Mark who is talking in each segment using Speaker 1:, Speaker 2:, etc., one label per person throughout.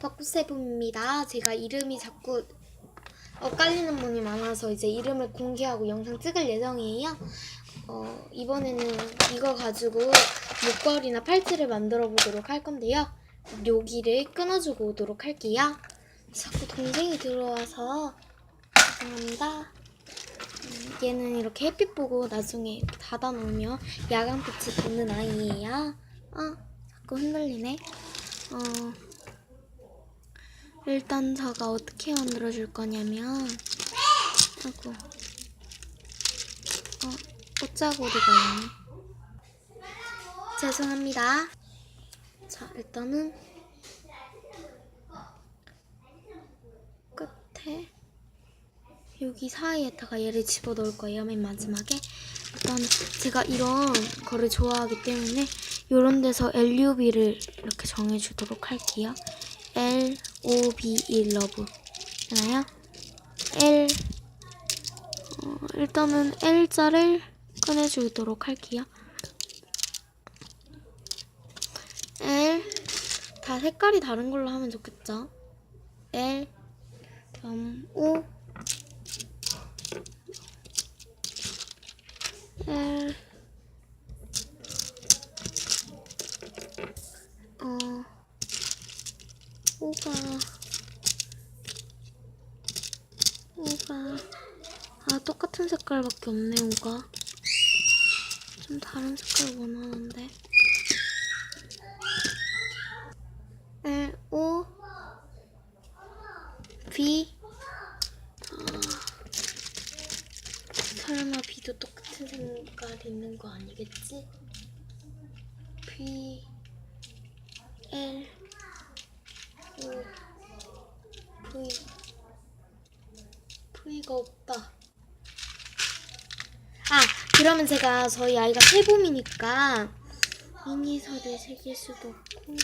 Speaker 1: 벚꽃세봄입니다. 제가 이름이 자꾸 엇갈리는 분이 많아서 이제 이름을 공개하고 영상 찍을 예정이에요. 어, 이번에는 이거 가지고 목걸이나 팔찌를 만들어 보도록 할 건데요. 여기를 끊어주고 오도록 할게요. 자꾸 동생이 들어와서 죄송합니다. 음, 얘는 이렇게 햇빛 보고 나중에 닫아 놓으면 야간빛이 도는 아이예요. 아, 자꾸 흔들리네. 어, 일단 제가 어떻게 만들어줄 거냐면, 아이고, 어, 옷자고리가 있네. 죄송합니다. 자, 일단은 끝에 여기 사이에다가 얘를 집어넣을 거예요. 맨 마지막에. 일단 제가 이런 거를 좋아하기 때문에 이런 데서 LUB를 이렇게 정해주도록 할게요. L O B E 러브 되나요? L 어, 일단은 L자를 꺼내주도록 할게요. L 다 색깔이 다른 걸로 하면 좋겠죠? L 다음 O L 어 오가 오가 아 똑같은 색깔밖에 없네 오가 좀 다른 색깔 원하는데 L O B 아, 설마 B도 똑같은 색깔 있는 거 아니겠지? B L O V V가 없다. 아 그러면 제가 저희 아이가 세봄이니까 미니설을 새길 수도 없고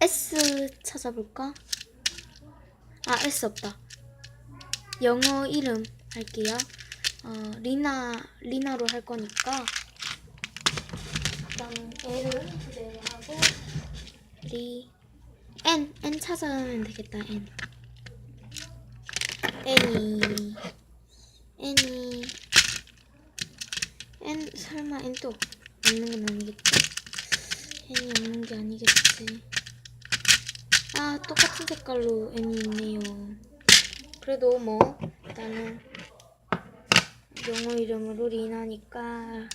Speaker 1: S 찾아볼까? 아 S 없다. 영어 이름 할게요. 어, 리나 리나로 할 거니까 일단 L을 그대로 하고 리 N N 찾아오면 되겠다 N N이 N이 N 설마 N 또 없는 건 아니겠지? N이 없는 게 아니겠지? 아 똑같은 색깔로 N이 있네요. 그래도 뭐 일단은 영어 이름으로 리나니까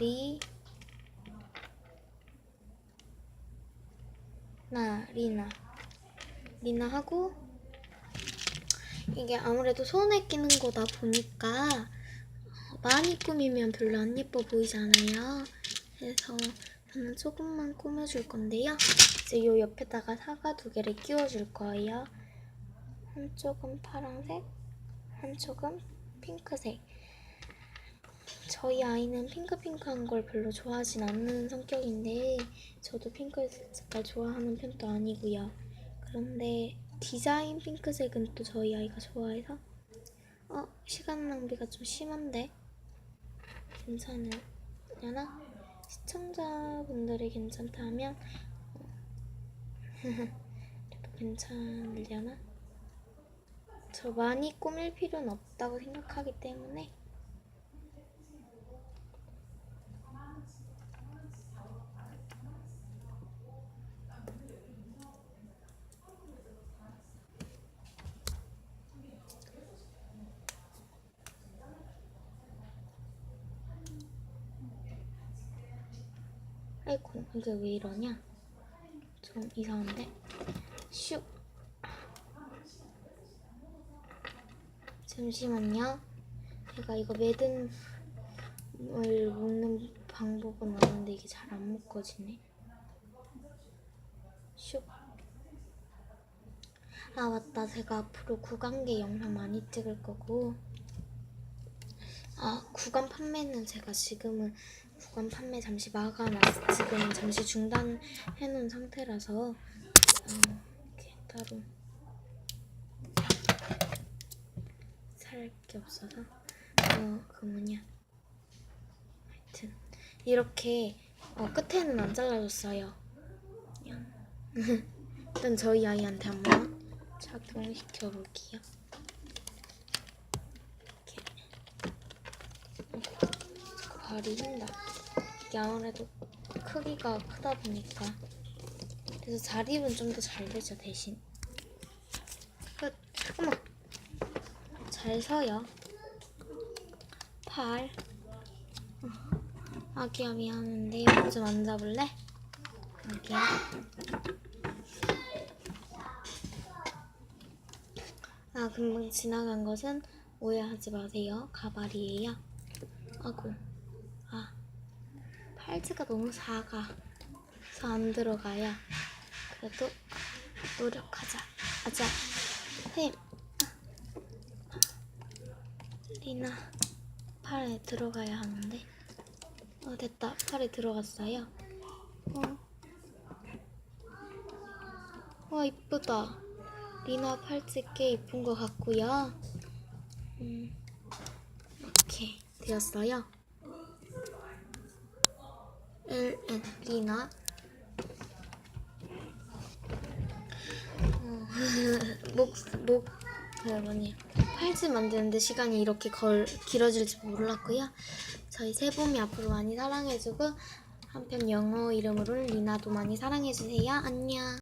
Speaker 1: 리, 나, 리나. 리나 하고, 이게 아무래도 손에 끼는 거다 보니까, 많이 꾸미면 별로 안 예뻐 보이잖아요. 그래서 저는 조금만 꾸며줄 건데요. 이제 요 옆에다가 사과 두 개를 끼워줄 거예요. 한쪽은 파란색, 한쪽은 핑크색. 저희 아이는 핑크핑크한 걸 별로 좋아하진 않는 성격인데 저도 핑크 색깔 좋아하는 편도 아니고요. 그런데 디자인 핑크색은 또 저희 아이가 좋아해서 어 시간 낭비가 좀 심한데 괜찮으려나? 시청자분들이 괜찮다면 어, 괜찮으려나? 저 많이 꾸밀 필요는 없다고 생각하기 때문에 아 이게 왜 이러냐? 좀 이상한데? 슉 잠시만요. 제가 이거 매듭을 묶는 방법은 아는데 이게 잘 안 묶어지네. 슉. 아 맞다. 제가 앞으로 구간계 영상 많이 찍을 거고 아 구간 판매는 제가 지금은 구간 판매 잠시 막아놨 지금 잠시 중단해 놓은 상태라서 어, 이렇게 따로 살 게 없어서 어그 뭐냐 하여튼 이렇게 어, 끝에는 안 잘라줬어요. 일단 저희 아이한테 한번 착용시켜 볼게요. 이렇게. 자꾸 발이 흰다. 이게 아무래도 크기가 크다 보니까 그래서 자립은 좀 더 잘 되죠 대신. 끝. 어머. 잘 서요. 팔. 어, 아기야 미안한데 이거 좀 앉아볼래? 아기야. 아 금방 지나간 것은 오해하지 마세요. 가발이에요. 아고. 아 팔찌가 너무 작아. 그래서 안 들어가요. 그래도 노력하자. 아자. 힘. 리나 팔에 들어가야 하는데 어 됐다 팔에 들어갔어요 어. 와 이쁘다 리나 팔찌 꽤 이쁜 것 같고요 음, 이렇게 되었어요 LN 리나 어, 목, 목, 그 뭐니 팔찌 만드는데 시간이 이렇게 걸 길어질 줄 몰랐고요. 저희 세봄이 앞으로 많이 사랑해주고 한편 영어 이름으로 리나도 많이 사랑해주세요. 안녕.